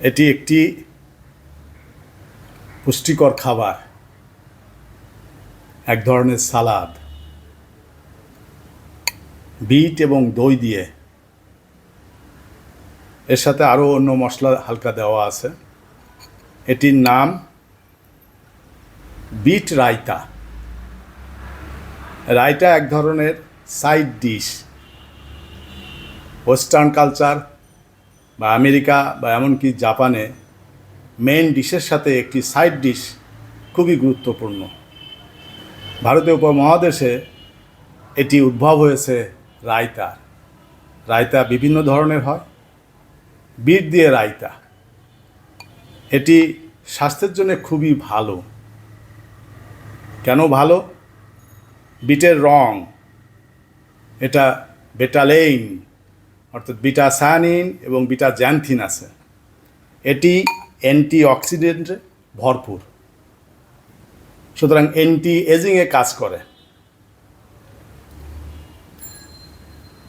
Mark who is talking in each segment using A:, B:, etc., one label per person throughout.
A: এটি একটি পুষ্টিকর খাবার, এক ধরনের সালাদ। বিট এবং দই দিয়ে। এর সাথে আরও অন্য মশলা হালকা দেওয়া আছে। এটির নাম বিট রায়তা। রায়তা এক ধরনের সাইড ডিশ, ওয়েস্টার্ন কালচার বা আমেরিকা বা এমনকি জাপানে মেন ডিশের সাথে একটি সাইড ডিশ খুবই গুরুত্বপূর্ণ। ভারতীয় উপমহাদেশে এটি উদ্ভব হয়েছে রায়তা। রায়তা বিভিন্ন ধরনের হয়। বিট দিয়ে রায়তা। এটি স্বাস্থ্যের জন্য খুবই ভালো। কেন ভালো? বিটের রং। এটা বেটালেইন অর্থাৎ বিটা সায়ানিন এবং বিটা জ্যান্থিন আছে। এটি অ্যান্টি অক্সিডেন্টে ভরপুর। সুতরাং অ্যান্টি এজিংয়ে কাজ করে।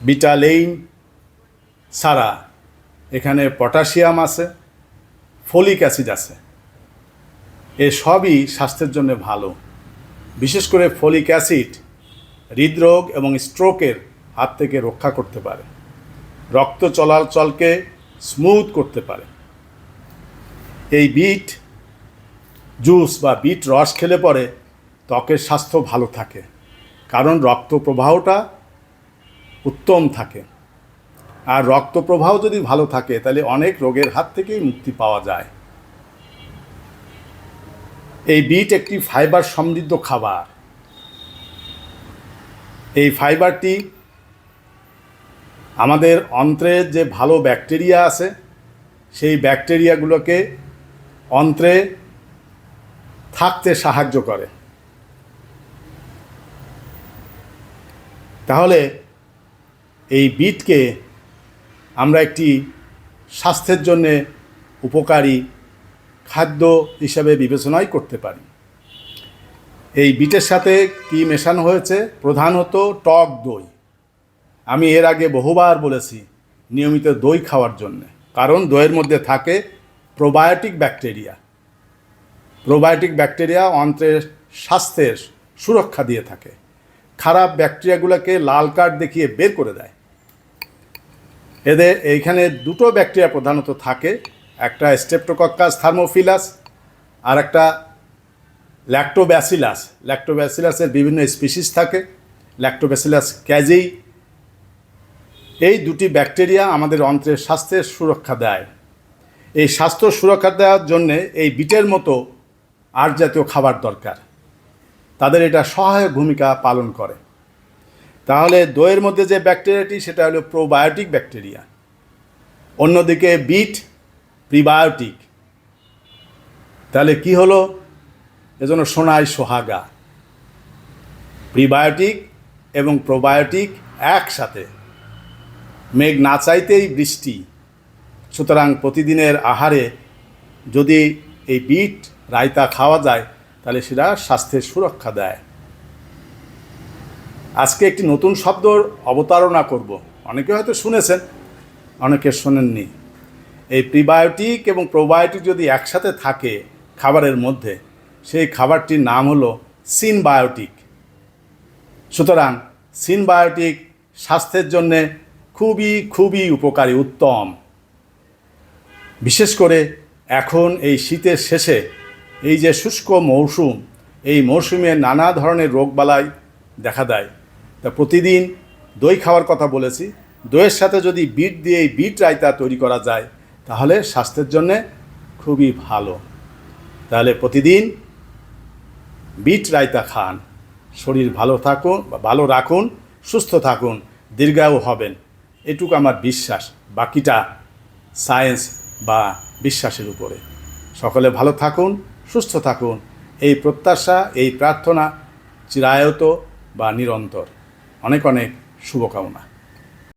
A: বিটালেইন ছাড়া এখানে পটাশিয়াম আছে, ফলিক অ্যাসিড আছে। এ সবই স্বাস্থ্যের জন্য ভালো। বিশেষ করে ফলিক অ্যাসিড হৃদরোগ এবং স্ট্রোকের হাত থেকে রক্ষা করতে পারে। রক্ত চলাচলকে স্মুথ করতে পারে। এই বিট জুস বা বিট রস খেলে পরে ত্বকের স্বাস্থ্য ভালো থাকে, কারণ রক্ত প্রবাহটা উত্তম থাকে। আর রক্ত প্রবাহ যদি ভালো থাকে, তাহলে অনেক রোগের হাত থেকেই মুক্তি পাওয়া যায়। এই বিট একটি ফাইবার সমৃদ্ধ খাবার। এই ফাইবারটি আমাদের অন্ত্রে যে ভালো ব্যাকটেরিয়া আছে, সেই ব্যাকটেরিয়াগুলোকে অন্ত্রে থাকতে সাহায্য করে। তাহলে এই বিটকে আমরা একটি স্বাস্থ্যের জন্যে উপকারী খাদ্য হিসাবে বিবেচনাই করতে পারি। এই বিটের সাথে কি মেশানো হয়েছে? প্রধানত টক দই। আমি এর আগে বহুবার বলেছি নিয়মিত দই খাওয়ার জন্য। কারণ দইয়ের মধ্যে থাকে প্রোবায়োটিক ব্যাকটেরিয়া। প্রোবায়োটিক ব্যাকটেরিয়া অন্ত্রের স্বাস্থ্যের সুরক্ষা দিয়ে থাকে। খারাপ ব্যাকটেরিয়াগুলোকে লাল কার্ড দেখিয়ে বের করে দেয়। এদের এইখানে দুটো ব্যাকটেরিয়া প্রধানত থাকে, একটা স্টেপটোকক্কাস থার্মোফিলাস আর একটা ল্যাক্টোব্যাসিলাস। ল্যাক্টোব্যাসিলাসের বিভিন্ন স্পিসিস থাকে। ল্যাক্টোব্যাসিলাস ক্যাজেই এই দুটি ব্যাকটেরিয়া আমাদের অন্ত্রের স্বাস্থ্যের সুরক্ষা দেয়। এই স্বাস্থ্য সুরক্ষা দেওয়ার জন্যে এই বিটের মতো আর জাতীয় খাবার দরকার। তাদের এটা সহায়ক ভূমিকা পালন করে। তাহলে দইয়ের মধ্যে যে ব্যাকটেরিয়াটি, সেটা হলো প্রোবায়োটিক ব্যাকটেরিয়া। অন্যদিকে বিট, প্রিবায়োটিক। তাহলে কি হলো? এজন্য সোনায় সোহাগা। প্রিবায়োটিক এবং প্রোবায়োটিক একসাথে মেঘ না চাইতেই বৃষ্টি। সুতরাং প্রতিদিনের আহারে যদি এই বিট রায়তা খাওয়া যায়, তাহলে সেটা স্বাস্থ্যের সুরক্ষা দেয়। আজকে একটি নতুন শব্দর অবতারণা করব। অনেকে হয়তো শুনেছেন, অনেকে শোনেননি। এই প্রিবায়োটিক এবং প্রোবায়োটিক যদি একসাথে থাকে খাবারের মধ্যে, সেই খাবারটির নাম হলো সিনবায়োটিক। সুতরাং সিনবায়োটিক স্বাস্থ্যের জন্যে খুবই খুবই উপকারী, উত্তম। বিশেষ করে এখন এই শীতের শেষে এই যে শুষ্ক মৌসুম, এই মৌসুমে নানা ধরনের রোগবালাই দেখা দেয়। তা প্রতিদিন দই খাওয়ার কথা বলেছি। দইয়ের সাথে যদি বিট দিয়ে এই বিট রায়তা তৈরি করা যায়, তাহলে স্বাস্থ্যের জন্যে খুবই ভালো। তাহলে প্রতিদিন বিট রায়তা খান। শরীর ভালো থাকুন ভালো রাখুন, সুস্থ থাকুন, দীর্ঘায়ু হবেন। এটুকু আমার বিশ্বাস, বাকিটা সায়েন্স বা বিশ্বাসের উপরে। সকলে ভালো থাকুন, সুস্থ থাকুন। এই প্রত্যাশা, এই প্রার্থনা চিরায়ত বা নিরন্তর। অনেক অনেক শুভকামনা।